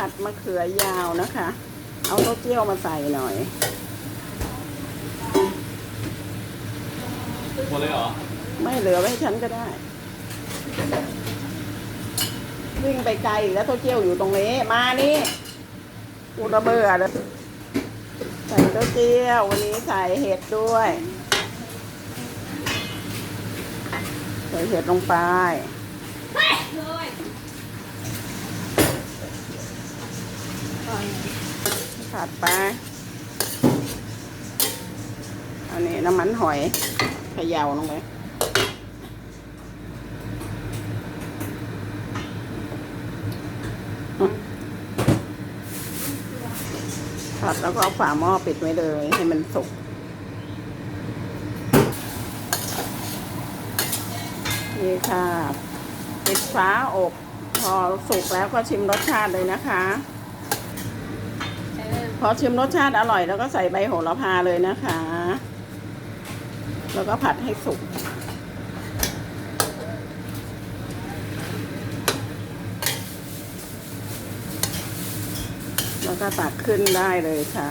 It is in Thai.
ผัดมะเขือยาวนะคะ เอาเต้าเจี้ยวมาใส่หน่อย หมดเลยเหรอ ไม่เหลือไว้ให้ฉันก็ได้ วิ่งไปไกลอีกแล้วเต้าเจี้ยวอยู่ตรงนี้ มานี่กูระเบื่อแล้วใส่เต้าเจี้ยววันนี้ใส่เห็ดด้วย ใส่เห็ดลงไป ผัดไปอันนี้น้ำมันหอยเขย่าลงไปผัดแล้วก็เอาฝาหม้อปิดไว้เลย ให้มันสุก นี่ค่ะ ปิดฝาอบ พอสุกแล้วก็ชิมรสชาติเลยนะคะ พอชิมรสชาติอร่อยแล้วก็ใส่ใบโหระพาเลยนะคะ แล้วก็ผัดให้สุก แล้วก็ตักขึ้นได้เลยค่ะ